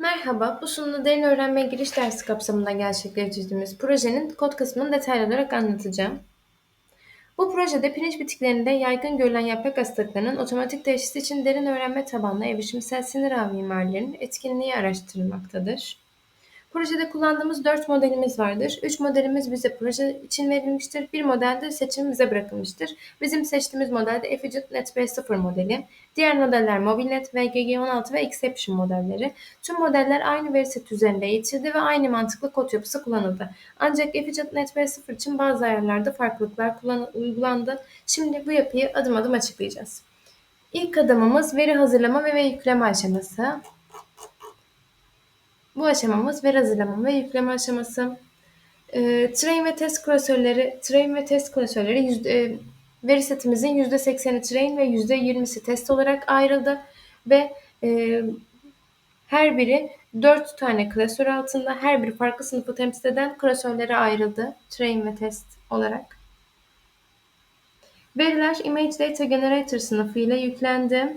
Merhaba, bu sunumda derin öğrenmeye giriş dersi kapsamında gerçekleştirdiğimiz projenin kod kısmını detaylı olarak anlatacağım. Bu projede pirinç bitiklerinde yaygın görülen yaprak hastalıklarının otomatik teşhisi için derin öğrenme tabanlı erişimsel sinir ağ mimarilerinin etkinliği araştırılmaktadır. Projede kullandığımız 4 modelimiz vardır. 3 modelimiz bize proje için verilmiştir. Bir modelde seçim bize bırakılmıştır. Bizim seçtiğimiz modelde Efficient Net B0 modeli. Diğer modeller MobileNet, VGG16 ve Exception modelleri. Tüm modeller aynı veri seti üzerinde eğitildi ve aynı mantıklı kod yapısı kullanıldı. Ancak Efficient Net B0 için bazı ayarlarda farklılıklar uygulandı. Şimdi bu yapıyı adım adım açıklayacağız. İlk adımımız veri hazırlama ve yükleme aşaması. Bu aşamamız veri hazırlama ve yükleme aşaması. E, train ve test klasörleri, train ve test klasörleri yüzde, e, veri setimizin %80'i train ve %20'si test olarak ayrıldı ve e, her biri 4 tane klasör altında her biri farklı sınıfı temsil eden klasörlere ayrıldı. Train ve test olarak. Veriler Image Data Generator sınıfı ile yüklendi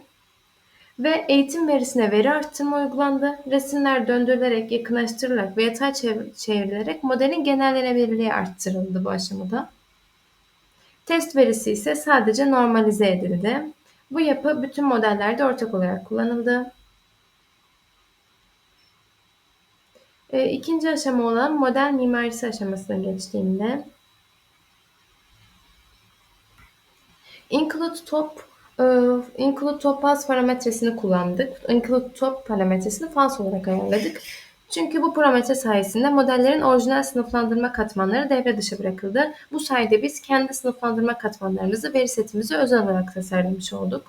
ve eğitim verisine veri arttırma uygulandı. Resimler döndürülerek, yakınlaştırılarak ve yatay çevrilerek modelin genellenebilirliği arttırıldı bu aşamada. Test verisi ise sadece normalize edildi. Bu yapı bütün modellerde ortak olarak kullanıldı. E, ikinci aşama olan model mimarisi aşamasına geçtiğimde include top include top pass parametresini kullandık. Include top parametresini false olarak ayarladık. Çünkü bu parametre sayesinde modellerin orijinal sınıflandırma katmanları devre dışı bırakıldı. Bu sayede biz kendi sınıflandırma katmanlarımızı veri setimizi özel olarak tasarlamış olduk.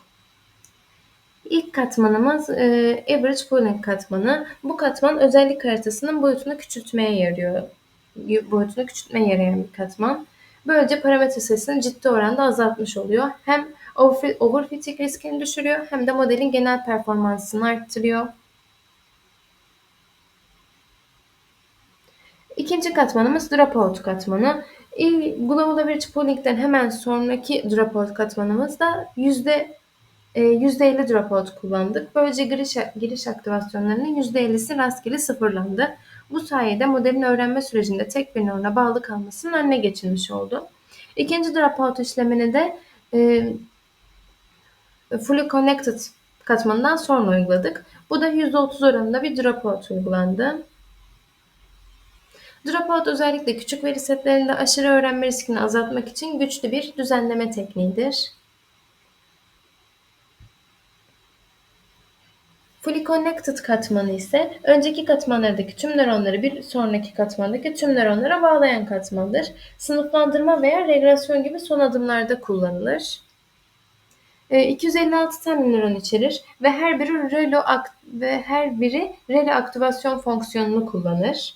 İlk katmanımız e, Average Pooling katmanı. Bu katman özellik haritasının boyutunu küçültmeye yarıyor. Boyutunu küçültmeye yarayan bir katman. Böylece parametre sayısını ciddi oranda azaltmış oluyor. Hem overfitting riskini düşürüyor hem de modelin genel performansını arttırıyor. İkinci katmanımız dropout katmanı. Global Average Pooling'den hemen sonraki dropout katmanımızda yüzde 50 e, dropout kullandık. Böylece giriş, giriş aktivasyonlarının %50'si rastgele sıfırlandı. Bu sayede modelin öğrenme sürecinde tek bir nöron'a bağlı kalmasının önüne geçilmiş oldu. İkinci dropout işlemini de e, Fully Connected katmanından sonra uyguladık. Bu da %30 oranında bir dropout uygulandı. Dropout özellikle küçük veri setlerinde aşırı öğrenme riskini azaltmak için güçlü bir düzenleme tekniğidir. Fully Connected katmanı ise önceki katmanlardaki tüm nöronları bir sonraki katmandaki tüm nöronlara bağlayan katmandır. Sınıflandırma veya regresyon gibi son adımlarda kullanılır. 256 e, tane nöron içerir ve her biri relo ve her biri relo aktivasyon fonksiyonunu kullanır.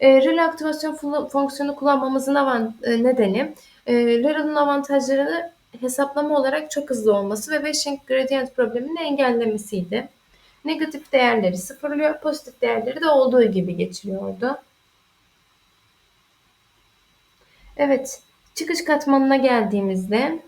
E, relo aktivasyon fonksiyonu kullanmamızın avant e, nedeni e, relo'nun avantajlarını hesaplama olarak çok hızlı olması ve Wishing gradient problemini engellemesiydi. Negatif değerleri sıfırlıyor, pozitif değerleri de olduğu gibi geçiriyordu. Evet, çıkış katmanına geldiğimizde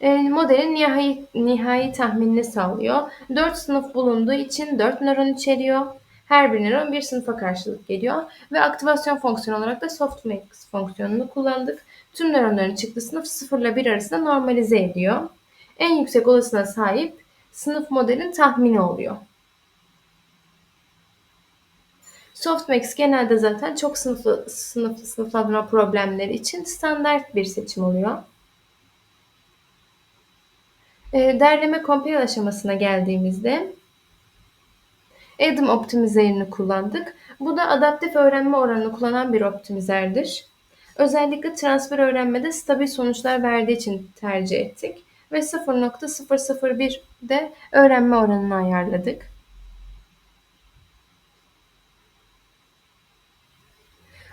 e, modelin nihai, nihai tahminini sağlıyor. 4 sınıf bulunduğu için 4 nöron içeriyor. Her bir nöron bir sınıfa karşılık geliyor. Ve aktivasyon fonksiyonu olarak da softmax fonksiyonunu kullandık. Tüm nöronların çıktığı sınıf 0 ile 1 arasında normalize ediyor. En yüksek olasılığa sahip sınıf modelin tahmini oluyor. Softmax genelde zaten çok sınıflı, sınıflı sınıflandırma problemleri için standart bir seçim oluyor. E, derleme compile aşamasına geldiğimizde Adam optimizerini kullandık. Bu da adaptif öğrenme oranını kullanan bir optimizerdir. Özellikle transfer öğrenmede stabil sonuçlar verdiği için tercih ettik ve 0.001'de öğrenme oranını ayarladık.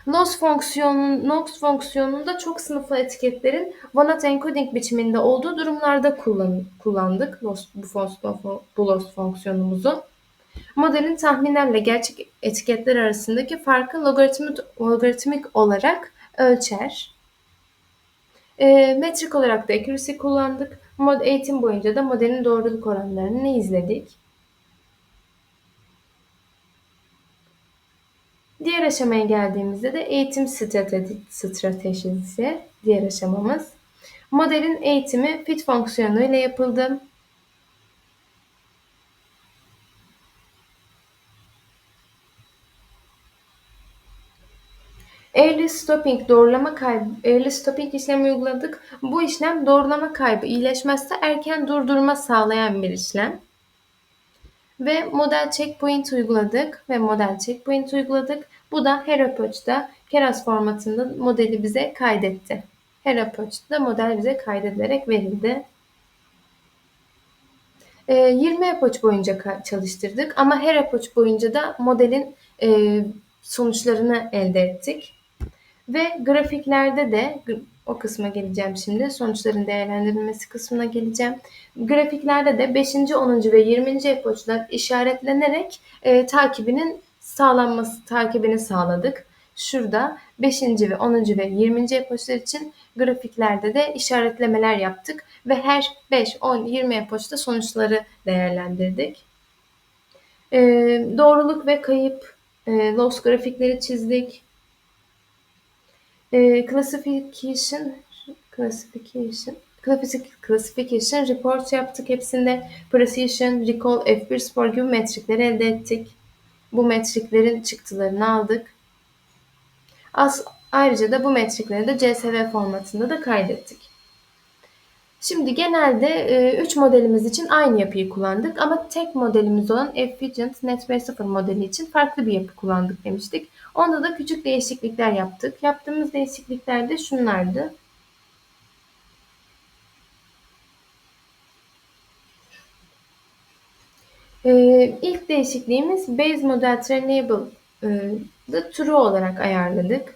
Loss fonksiyonun, NOx fonksiyonunda çok sınıflı etiketlerin vanat encoding biçiminde olduğu durumlarda kullan, kullandık bu, bu loss fonksiyonumuzu. Modelin tahminlerle gerçek etiketler arasındaki farkı logaritmik, logaritmik olarak ölçer. E, metrik olarak da accuracy kullandık. Mod eğitim boyunca da modelin doğruluk oranlarını izledik. Diğer aşamaya geldiğimizde de eğitim strateji, stratejisi diğer aşamamız. Modelin eğitimi fit fonksiyonu ile yapıldı. Early stopping doğrulama kaybı, early stopping işlemi uyguladık. Bu işlem doğrulama kaybı iyileşmezse erken durdurma sağlayan bir işlem. Ve model checkpoint uyguladık ve model checkpoint uyguladık. Bu da her approach'ta Keras formatında modeli bize kaydetti. Her approach'ta model bize kaydedilerek verildi. 20 approach boyunca çalıştırdık ama her approach boyunca da modelin sonuçlarını elde ettik. Ve grafiklerde de o kısma geleceğim şimdi. Sonuçların değerlendirilmesi kısmına geleceğim. Grafiklerde de 5. 10. ve 20. epoçlar işaretlenerek e, takibinin sağlanması, takibini sağladık. Şurada 5. ve 10. ve 20. epoçlar için grafiklerde de işaretlemeler yaptık ve her 5, 10, 20 epoçta sonuçları değerlendirdik. E, doğruluk ve kayıp e, loss grafikleri çizdik. E, classification classification classification report yaptık hepsinde. Precision, recall, F1 spor gibi metrikleri elde ettik. Bu metriklerin çıktılarını aldık. As ayrıca da bu metrikleri de CSV formatında da kaydettik. Şimdi genelde 3 e, modelimiz için aynı yapıyı kullandık ama tek modelimiz olan Efficient Net 0 modeli için farklı bir yapı kullandık demiştik. Onda da küçük değişiklikler yaptık. Yaptığımız değişiklikler de şunlardı. Ee, ilk değişikliğimiz Base Model Trainable'ı e, True olarak ayarladık.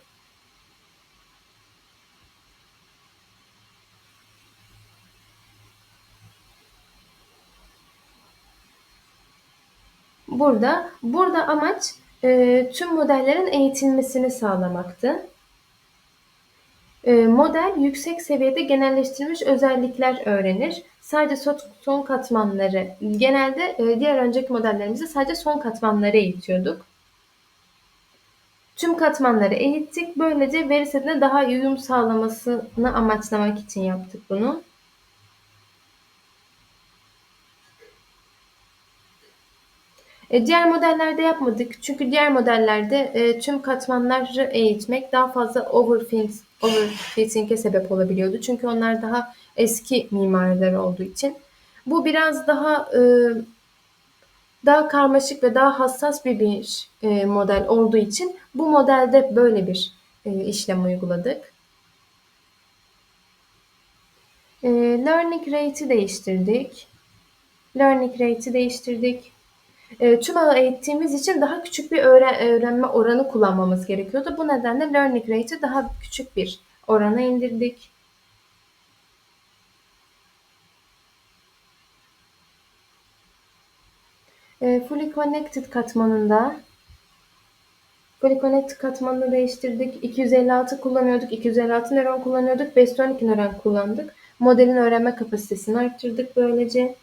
Burada, burada amaç e, tüm modellerin eğitilmesini sağlamaktı. E, model yüksek seviyede genelleştirilmiş özellikler öğrenir. Sadece son, katmanları, genelde e, diğer önceki modellerimizde sadece son katmanları eğitiyorduk. Tüm katmanları eğittik. Böylece veri setine daha uyum sağlamasını amaçlamak için yaptık bunu. E, diğer modellerde yapmadık. Çünkü diğer modellerde e, tüm katmanları eğitmek daha fazla overfit, overfitting'e sebep olabiliyordu. Çünkü onlar daha eski mimariler olduğu için. Bu biraz daha e, daha karmaşık ve daha hassas bir, bir e, model olduğu için bu modelde böyle bir e, işlem uyguladık. E, learning rate'i değiştirdik. Learning rate'i değiştirdik. E, tüm ağı eğittiğimiz için daha küçük bir öğren öğrenme oranı kullanmamız gerekiyordu. Bu nedenle learning rate'i daha küçük bir orana indirdik. E, fully connected katmanında Fully connected katmanını değiştirdik. 256 kullanıyorduk. 256 nöron kullanıyorduk. 512 nöron kullandık. Modelin öğrenme kapasitesini arttırdık böylece.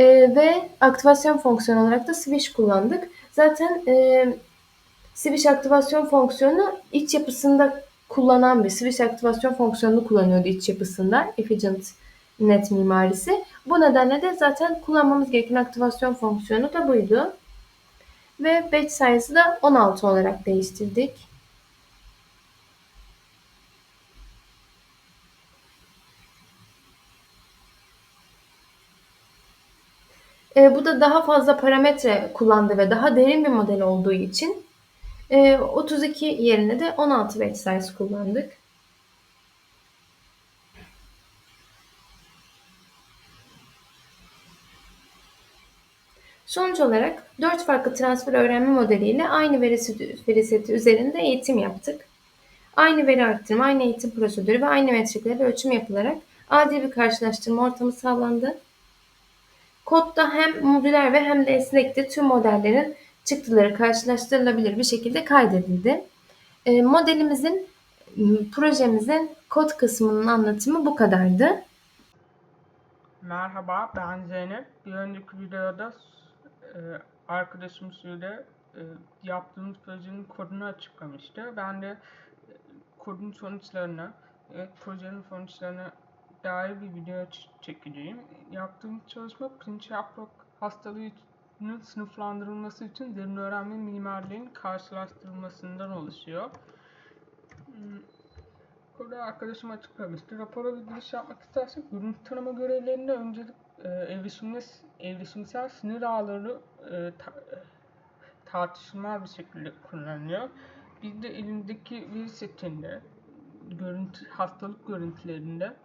E, ve aktivasyon fonksiyonu olarak da switch kullandık. Zaten e, switch aktivasyon fonksiyonu iç yapısında kullanan bir switch aktivasyon fonksiyonunu kullanıyordu iç yapısında efficient net mimarisi. Bu nedenle de zaten kullanmamız gereken aktivasyon fonksiyonu da buydu. Ve batch sayısı da 16 olarak değiştirdik. E, bu da daha fazla parametre kullandı ve daha derin bir model olduğu için e, 32 yerine de 16 batch size kullandık. Sonuç olarak 4 farklı transfer öğrenme modeliyle aynı veri seti, veri seti üzerinde eğitim yaptık. Aynı veri arttırma, aynı eğitim prosedürü ve aynı metriklerle ölçüm yapılarak adil bir karşılaştırma ortamı sağlandı. Kodda hem modüler ve hem de esnekti. Tüm modellerin çıktıları karşılaştırılabilir bir şekilde kaydedildi. E, modelimizin, projemizin kod kısmının anlatımı bu kadardı. Merhaba ben Zeynep. Bir önceki videoda e, arkadaşım Sude e, yaptığımız projenin kodunu açıklamıştı. Ben de e, kodun sonuçlarını, evet, projenin sonuçlarına dair bir video çekeceğim. Yaptığım çalışma pirinç hastalığının sınıflandırılması için derin öğrenme mimarlarının karşılaştırılmasından oluşuyor. Hmm, Kodu arkadaşım açıklamıştı. Rapora bir giriş yapmak istersek görüntü tanıma görevlerinde öncelik e, evresimle, evresimsel sınır ağları e, e, tartışılmaz bir şekilde kullanılıyor. Biz de elindeki veri setinde görüntü, hastalık görüntülerinde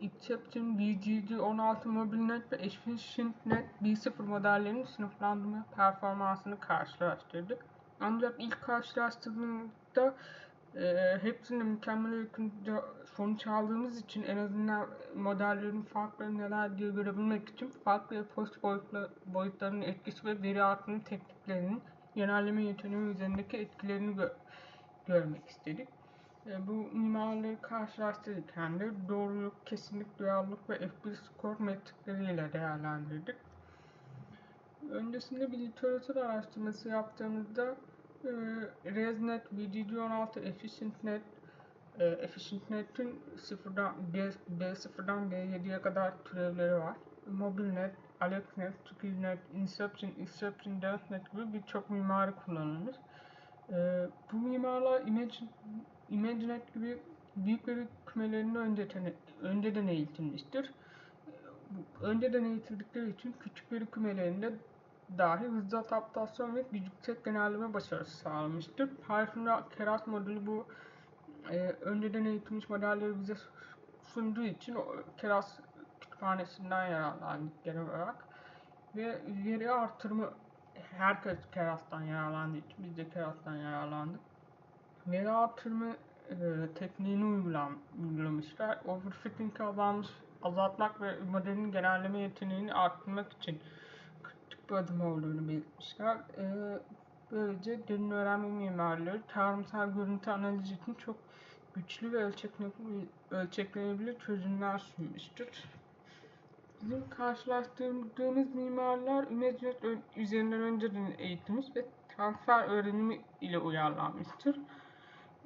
Exception, BGG, 16 MobileNet ve EfficientNet B0 modellerinin sınıflandırma performansını karşılaştırdık. Ancak ilk karşılaştırdığımızda e, hepsinde mükemmel yakın sonuç aldığımız için en azından modellerin farkları neler diye görebilmek için farklı ve post boyutla, boyutlarının etkisi ve veri artırım tekniklerinin genelleme yeteneği üzerindeki etkilerini gö- görmek istedik. E, bu mimarları karşılaştırırken de doğruluk, kesinlik, duyarlılık ve F1 skor metrikleriyle değerlendirdik. Öncesinde bir literatür araştırması yaptığımızda e, ResNet, BGG16, EfficientNet, e, EfficientNet'in sıfırdan, B, B0'dan B7'ye kadar türevleri var. MobileNet, AlexNet, TukiNet, Inception, Inception, DevNet gibi birçok mimari kullanılır. E, bu mimarlar Image, ImageNet gibi büyük veri kümelerinde önceden, önceden eğitilmiştir. Önceden eğitildikleri için küçük veri kümelerinde dahi hızlı adaptasyon ve yüksek genelleme başarısı sağlamıştır. Python'da Keras modülü bu e, önceden eğitilmiş modelleri bize sunduğu için o Keras kütüphanesinden yararlandık genel olarak. Ve veri artırımı herkes Keras'tan yararlandığı için biz de Keras'tan yararlandık. Veri artırımı e, tekniğini uygulam, uygulamışlar. Overfitting azalmış, azaltmak ve modelin genelleme yeteneğini arttırmak için kritik bir adım olduğunu belirtmişler. E, böylece derin öğrenme mimarları tarımsal görüntü analizi için çok güçlü ve ölçeklenebilir, çözümler sunmuştur. Bizim karşılaştırdığımız mimarlar ImageNet ö- üzerinden önceden eğitilmiş ve transfer öğrenimi ile uyarlanmıştır.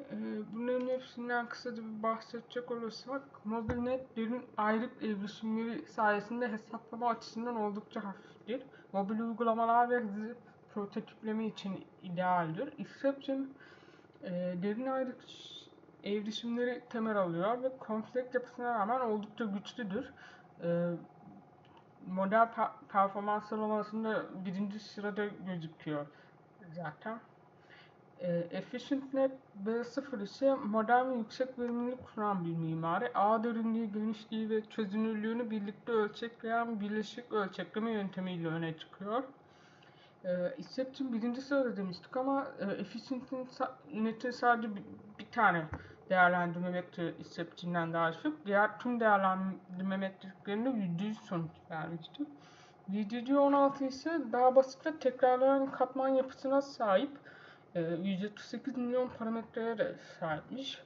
Ee, Bunların hepsinden kısaca bir bahsedecek olursak, MobileNet derin ayrık evresimleri sayesinde hesaplama açısından oldukça hafiftir. Mobil uygulamalar ve hızlı prototipleme için idealdir. Exception e, derin ayrık evresimleri temel alıyor ve kompleks yapısına rağmen oldukça güçlüdür. E, model per- performans sıralamasında birinci sırada gözüküyor zaten. E, EfficientNet B0 ise modern ve yüksek verimlilik kuran bir mimari. Ağ derinliği, genişliği ve çözünürlüğünü birlikte ölçekleyen birleşik ölçekleme yöntemiyle öne çıkıyor. E, Exception birinci sırada demiştik ama e, EfficientNet'in sadece bir, bir tane değerlendirme metriği Exception'dan daha düşük. Diğer tüm değerlendirme metriklerinde %100 sonuç vermişti. VGG16 ise daha basit ve tekrarlayan katman yapısına sahip. E, 138 milyon parametreye sahipmiş.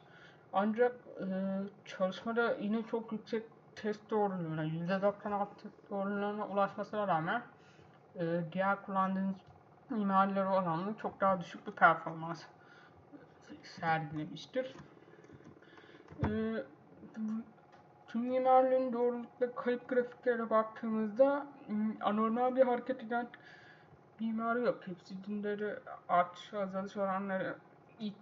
Ancak e, çalışmada yine çok yüksek test doğruluğuna, %96 test doğruluğuna ulaşmasına rağmen e, diğer kullandığınız mimarilere oranla çok daha düşük bir performans sergilemiştir. E, bu- tüm mimarların doğruluk ve kayıp grafiklere baktığımızda anormal bir hareket eden mimari yok. Hepsinde de artış azalış oranları ilk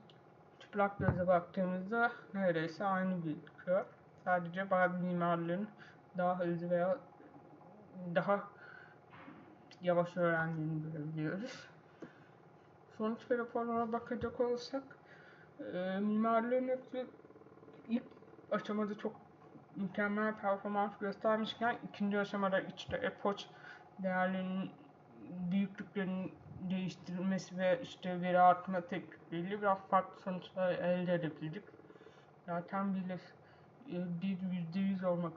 çıplak göze baktığımızda neredeyse aynı gözüküyor. Sadece bazı mimarların daha hızlı veya daha yavaş öğrendiğini görebiliyoruz. Sonuç ve raporlara bakacak olursak e, mimarların hepsi ilk aşamada çok mükemmel performans göstermişken ikinci aşamada işte epoch değerlerinin büyüklüklerinin değiştirilmesi ve işte veri artma teknikleriyle biraz farklı sonuçlar elde edebildik. Zaten bile e, bir yüzde yüz olmak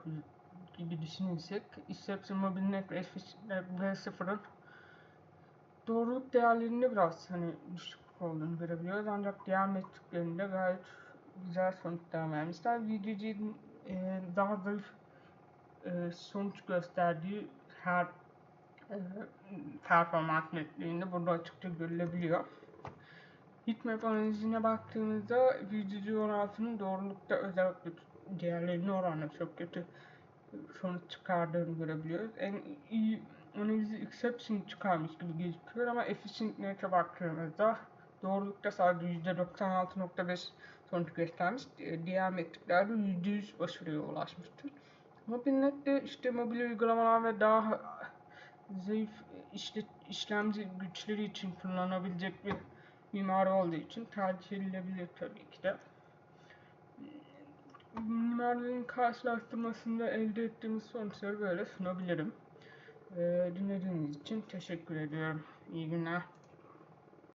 gibi düşünürsek Inception MobileNet ve V0'ın doğruluk değerlerinde biraz hani düşüklük olduğunu görebiliyoruz ancak diğer metriklerinde gayet güzel sonuçlar vermişler. VGG'nin e, daha zayıf e, sonuç gösterdiği her performans netliğinde burada açıkça görülebiliyor. Heatmap analizine baktığımızda VGG16'nın doğrulukta özellikle diğerlerine oranla çok kötü sonuç çıkardığını görebiliyoruz. En iyi analizi exception çıkarmış gibi gözüküyor ama efficient net'e baktığımızda doğrulukta sadece %96.5 sonuç göstermiş. Diğer metriklerde %100 başarıya ulaşmıştır. Mobilnet'te işte mobil uygulamalar ve daha zayıf işte, işlemci güçleri için kullanılabilecek bir mimari olduğu için tercih edilebilir tabii ki de. Mimarların karşılaştırmasında elde ettiğimiz sonuçları böyle sunabilirim. Ee, dinlediğiniz için teşekkür ediyorum. İyi günler.